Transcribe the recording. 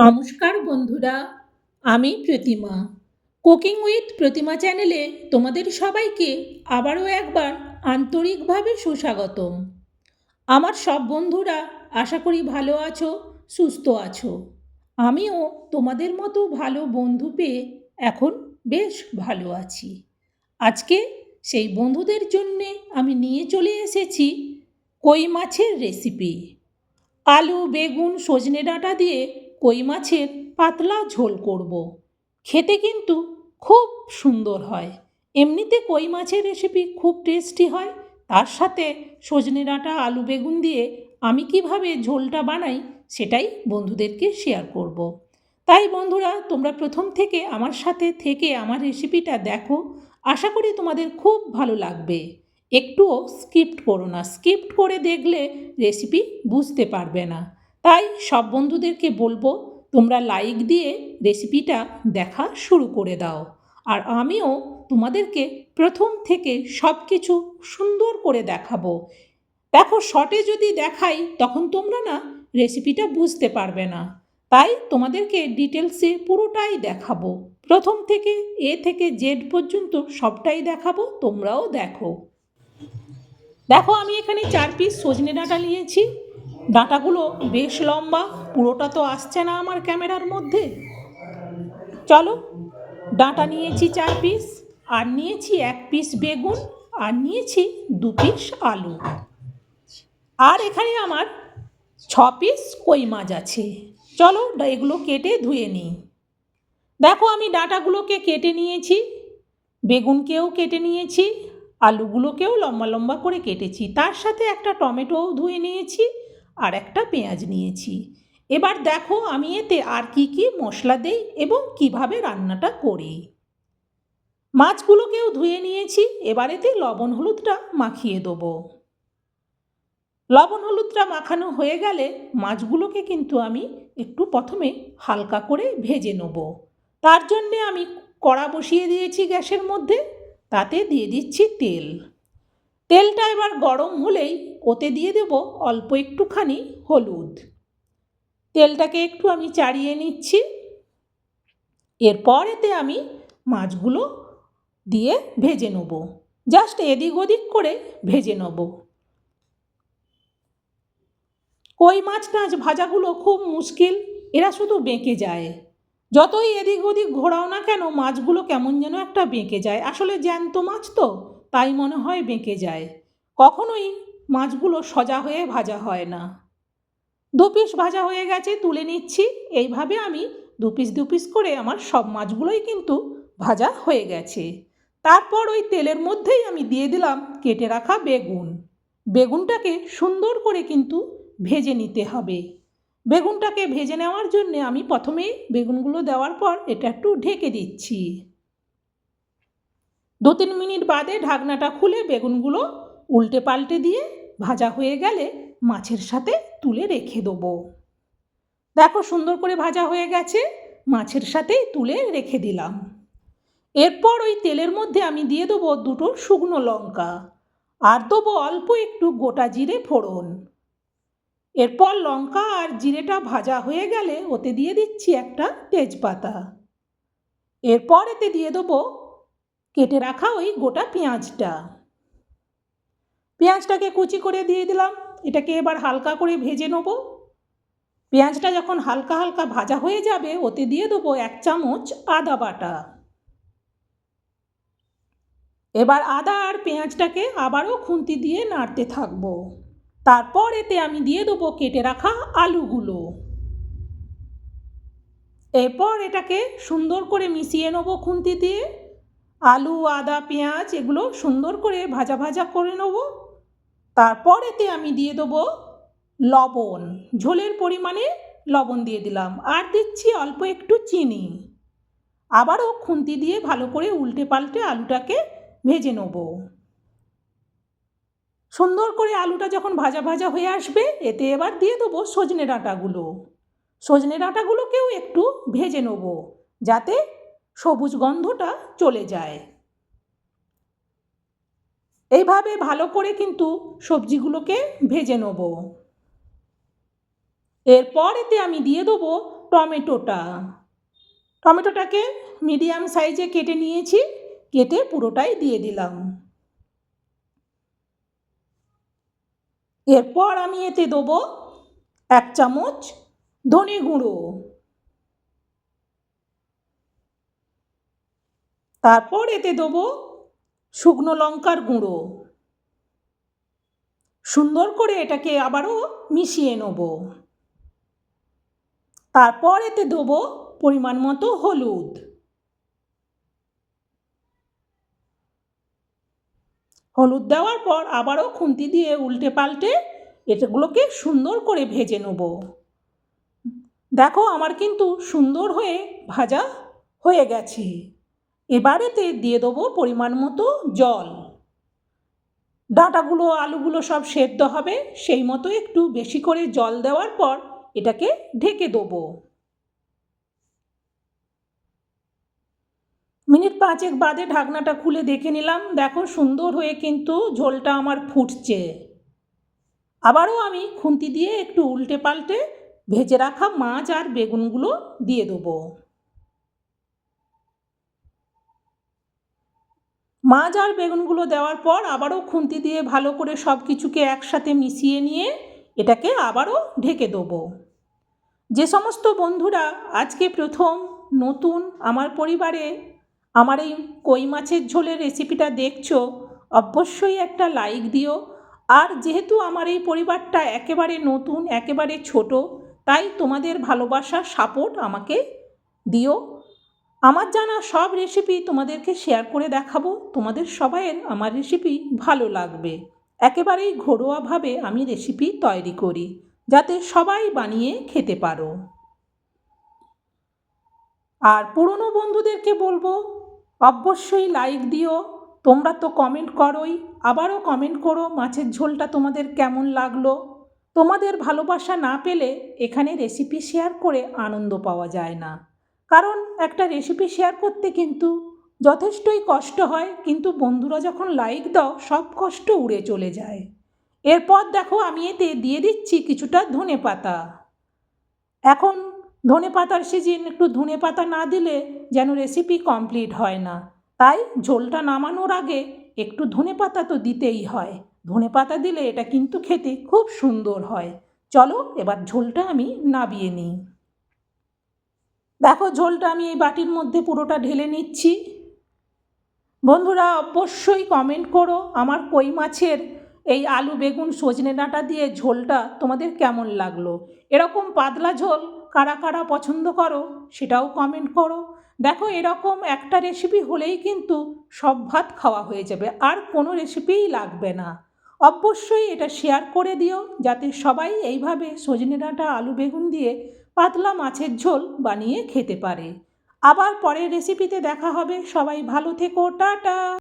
নমস্কার বন্ধুরা, আমি প্রতিমা। কুকিং উইথ প্রতিমা চ্যানেলে তোমাদের সবাইকে আবারও একবার আন্তরিকভাবে সুস্বাগতম। আমার সব বন্ধুরা আশা করি ভালো আছো, সুস্থ আছো। আমিও তোমাদের মতো ভালো বন্ধু পেয়ে এখন বেশ ভালো আছি। আজকে সেই বন্ধুদের জন্যে আমি নিয়ে চলে এসেছি কই মাছের রেসিপি আলু, বেগুন, সজনে ডাঁটা দিয়ে কই মাছের পাতলা ঝোল করব। খেতে কিন্তু খুব সুন্দর হয়। এমনিতে কই মাছের রেসিপি খুব টেস্টি হয়। তার সাথে সজনে ডাঁটা, আলু বেগুন দিয়ে আমি কীভাবে ঝোলটা বানাই সেটাই বন্ধুদেরকে শেয়ার করব। তাই বন্ধুরা, তোমরা প্রথম থেকে আমার সাথে থেকে আমার রেসিপিটা দেখো। আশা করি তোমাদের খুব ভালো লাগবে। একটুও স্কিপ্ট করো না। স্কিপ্ট করে দেখলে রেসিপি বুঝতে পারবে না। তাই সব বন্ধুদেরকে বলব, তোমরা লাইক দিয়ে রেসিপিটা দেখা শুরু করে দাও। আর আমিও তোমাদেরকে প্রথম থেকে সব কিছু সুন্দর করে দেখাবো। দেখো শর্টে যদি দেখাই, তখন তোমরা না রেসিপিটা বুঝতে পারবে না। তাই তোমাদেরকে ডিটেলসে পুরোটাই দেখাবো। প্রথম থেকে এ থেকে জেড পর্যন্ত সবটাই দেখাবো, তোমরাও দেখো। দেখো, আমি এখানে চার পিস সজনে ডাঁটা নিয়েছি। ডাঁটাগুলো বেশ লম্বা, পুরোটা তো আসছে না আমার ক্যামেরার মধ্যে। চলো, ডাঁটা নিয়েছি চার পিস আর নিয়েছি এক পিস বেগুন, আর নিয়েছি দু পিস আলু। আর এখানে আমার ছ পিস কই মাছ আছে। চলো এগুলো কেটে ধুয়ে নিই। দেখো, আমি ডাঁটাগুলোকে কেটে নিয়েছি, বেগুনকেও কেটে নিয়েছি, আলুগুলোকেও লম্বা লম্বা করে কেটেছি। তার সাথে একটা টমেটোও ধুয়ে নিয়েছি আর একটা পেঁয়াজ নিয়েছি। এবার দেখো আমি এতে আর কি কি মশলা দেই এবং কীভাবে রান্নাটা করি। মাছগুলোকেও ধুয়ে নিয়েছি, এবার এতে লবণ হলুদটা মাখিয়ে দেবো। লবণ হলুদটা মাখানো হয়ে গেলে মাছগুলোকে কিন্তু আমি একটু প্রথমে হালকা করে ভেজে নেব। তার জন্যে আমি কড়া বসিয়ে দিয়েছি গ্যাসের মধ্যে, তাতে দিয়ে দিচ্ছি তেল। তেলটা এবার গরম হলেই ওতে দিয়ে দেব অল্প একটুখানি হলুদ। তেলটাকে একটু আমি চাড়িয়ে নিচ্ছি। এরপর এতে আমি মাছগুলো দিয়ে ভেজে নেব। জাস্ট এদিক ওদিক করে ভেজে নেব। কই মাছ টাছ ভাজাগুলো খুব মুশকিল, এরা শুধু বেঁকে যায়। যতই এদিক ওদিক ঘোরাও না কেন, মাছগুলো কেমন যেন একটা বেঁকে যায়। আসলে জ্যান্ত মাছ তো। তাই মনে হয় বেঁকে যায়। কখনোই মাছগুলো সজা হয়ে ভাজা হয় না। দু পিস ভাজা হয়ে গেছে, তুলে নিচ্ছি। এইভাবে আমি দু পিস দু পিস করে আমার সব মাছগুলোই কিন্তু ভাজা হয়ে গেছে। তারপর ওই তেলের মধ্যেই আমি দিয়ে দিলাম কেটে রাখা বেগুন। বেগুনটাকে সুন্দর করে কিন্তু ভেজে নিতে হবে। বেগুনটাকে ভেজে নেওয়ার জন্যে আমি প্রথমেই বেগুনগুলো দেওয়ার পর এটা একটু ঢেকে দিচ্ছি। দু তিন মিনিট বাদে ঢাকনাটা খুলে বেগুনগুলো উল্টে পাল্টে দিয়ে ভাজা হয়ে গেলে মাছের সাথে তুলে রেখে দেবো। দেখো সুন্দর করে ভাজা হয়ে গেছে, মাছের সাথেই তুলে রেখে দিলাম। এরপর ওই তেলের মধ্যে আমি দিয়ে দেবো দুটো শুকনো লঙ্কা। আর দেবো অল্প একটু গোটা জিরে ফোড়ন। এরপর লঙ্কা আর জিরেটা ভাজা হয়ে গেলে ওতে দিয়ে দিচ্ছি একটা তেজপাতা। এরপর এতে দিয়ে দেবো কেটে রাখা ওই গোটা পেঁয়াজটা। পেঁয়াজটাকে কুচি করে দিয়ে দিলাম। এটাকে এবার হালকা করে ভেজে নেব। পেঁয়াজটা যখন হালকা হালকা ভাজা হয়ে যাবে, ওতে দিয়ে দেবো এক চামচ আদা বাটা। এবার আদা আর পেঁয়াজটাকে আবারও খুন্তি দিয়ে নাড়তে থাকব। তারপর এতে আমি দিয়ে দেবো কেটে রাখা আলুগুলো। এরপর এটাকে সুন্দর করে মিশিয়ে নেব খুন্তি দিয়ে। আলু, আদা, পেঁয়াজ এগুলো সুন্দর করে ভাজা ভাজা করে নেব। তারপর এতে আমি দিয়ে দেবো লবণ। ঝোলের পরিমাণে লবণ দিয়ে দিলাম। আর দিচ্ছি অল্প একটু চিনি। আবারও খুন্তি দিয়ে ভালো করে উল্টে পাল্টে আলুটাকে ভেজে নেব। সুন্দর করে আলুটা যখন ভাজা ভাজা হয়ে আসবে, এতে এবার দিয়ে দেবো সজনে ডাঁটাগুলো। সজনে ডাঁটাগুলোকেও একটু ভেজে নেব, যাতে সবুজ গন্ধটা চলে যায়। এইভাবে ভালো করে কিন্তু সবজিগুলোকে ভেজে নেব। এরপর এতে আমি দিয়ে দেবো টমেটোটা। টমেটোটাকে মিডিয়াম সাইজে কেটে নিয়েছি, কেটে পুরোটাই দিয়ে দিলাম। এরপর আমি এতে দেবো এক চামচ ধনে গুঁড়ো। তারপর এতে দেবো শুকনো লঙ্কার গুঁড়ো। সুন্দর করে এটাকে আবারও মিশিয়ে নেব। তারপর এতে দেবো পরিমাণ মতো হলুদ। হলুদ দেওয়ার পর আবারও খুন্তি দিয়ে উল্টে পাল্টে এটাগুলোকে সুন্দর করে ভেজে নেব। দেখো আমার কিন্তু সুন্দর হয়ে ভাজা হয়ে গেছে। এবারেতে দিয়ে দেবো পরিমাণ মতো জল। ডাঁটাগুলো, আলুগুলো সব সেদ্ধ হবে, সেই মতো একটু বেশি করে জল দেওয়ার পর এটাকে ঢেকে দেবো। মিনিট পাঁচেক বাদে ঢাকনাটা খুলে দেখে নিলাম। দেখো সুন্দর হয়ে কিন্তু ঝোলটা আমার ফুটছে। আবারও আমি খুন্তি দিয়ে একটু উল্টে পাল্টে ভেজে রাখা মাছ আর বেগুনগুলো দিয়ে দেবো। মাছ আর বেগুনগুলো দেওয়ার পর আবারও খুন্তি দিয়ে ভালো করে সব কিছুকে একসাথে মিশিয়ে নিয়ে এটাকে আবারও ঢেকে দেবো। যে সমস্ত বন্ধুরা আজকে প্রথম, নতুন আমার পরিবারে আমার এই কই মাছের ঝোলের রেসিপিটা দেখছ, অবশ্যই একটা লাইক দিও। আর যেহেতু আমার এই পরিবারটা একেবারে নতুন, একেবারে ছোট, তাই তোমাদের ভালোবাসা, সাপোর্ট আমাকে দিও। আমার জানা সব রেসিপি তোমাদেরকে শেয়ার করে দেখাবো। তোমাদের সবাইয়ের আমার রেসিপি ভালো লাগবে। একেবারেই ঘরোয়াভাবে আমি রেসিপি তৈরি করি, যাতে সবাই বানিয়ে খেতে পারো। আর পুরনো বন্ধুদেরকে বলব, অবশ্যই লাইক দিও। তোমরা তো কমেন্ট করোই, আবারও কমেন্ট করো মাছের ঝোলটা তোমাদের কেমন লাগল। তোমাদের ভালোবাসা না পেলে এখানে রেসিপি শেয়ার করে আনন্দ পাওয়া যায় না। কারণ একটা রেসিপি শেয়ার করতে কিন্তু যথেষ্টই কষ্ট হয়, কিন্তু বন্ধুরা যখন লাইক দাও, সব কষ্ট উড়ে চলে যায়। এরপর দেখো আমি এতে দিয়ে দিচ্ছি কিছুটা ধনে পাতা। এখন ধনে পাতার সিজন একটু ধনে পাতা না দিলে যেন রেসিপি কমপ্লিট হয় না। তাই ঝোলটা নামানোর আগে একটু ধনে পাতা তো দিতেই হয়। ধনে পাতা দিলে এটা কিন্তু খেতে খুব সুন্দর হয়। চলো এবার ঝোলটা আমি নাবিয়ে নিই। দেখো ঝোলটা আমি এই বাটির মধ্যে পুরোটা ঢেলে নিচ্ছি। বন্ধুরা, অবশ্যই কমেন্ট করো আমার কই মাছের এই আলু, বেগুন, সজনে ডাঁটা দিয়ে ঝোলটা তোমাদের কেমন লাগল? এরকম পাতলা ঝোল কারা কারা পছন্দ করো সেটাও কমেন্ট করো। দেখো, এরকম একটা রেসিপি হলেই কিন্তু সব ভাত খাওয়া হয়ে যাবে, আর কোনো রেসিপিই লাগবে না। অবশ্যই এটা শেয়ার করে দিও, যাতে সবাই এইভাবে সজনে ডাঁটা, আলু, বেগুন দিয়ে পাতলা মাছের ঝোল বানিয়ে খেতে পারে। আবার পরের রেসিপিতে দেখা হবে। সবাই ভালো থেকো, টাটা!